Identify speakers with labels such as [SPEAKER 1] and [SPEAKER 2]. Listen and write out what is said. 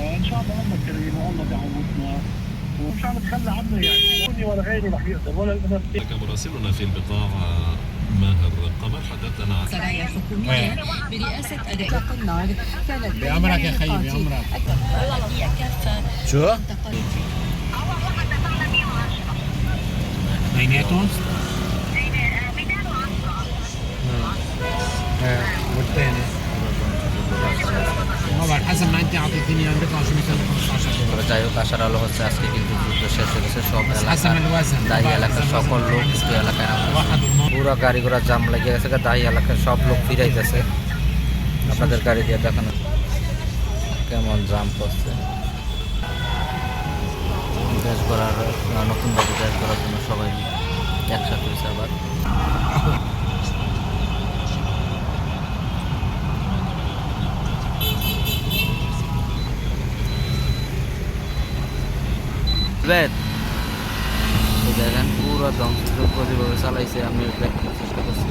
[SPEAKER 1] إن شاء الله أمك كريمه والله دعمتنا ومش عم نتخلى عنه يعني كوني ولا غيري رح يقدر ولا الامارات
[SPEAKER 2] مراسلنا في البقاع ماهر قمر حدثنا عن
[SPEAKER 3] سرايا حكومية. برئاسة أداء النار كانت
[SPEAKER 4] بامرك يا خيي
[SPEAKER 3] بامرك
[SPEAKER 4] شو؟
[SPEAKER 3] بيناتهم؟
[SPEAKER 4] نعم. آه، والثاني.
[SPEAKER 5] যাই হোক আসার আলো হচ্ছে আজকে কিন্তু শেষ হয়েছে সব
[SPEAKER 4] এলাকা
[SPEAKER 5] দাহি এলাকার সকল লোক এলাকায় পুরো গাড়ি ঘোড়া জাম লাগিয়ে গেছে দাহি এলাকার সব লোক ফিরাইতেছে। আপনাদের গাড়ি দিয়ে দেখানো। কেমন জাম করছে। দেশ করার নতুনভাবে দেশ করার জন্য সবাই একসাথে আবার। এই দেখেন পুরো ধ্বংস যেভাবে চালাইছে আমি চেষ্টা করছি।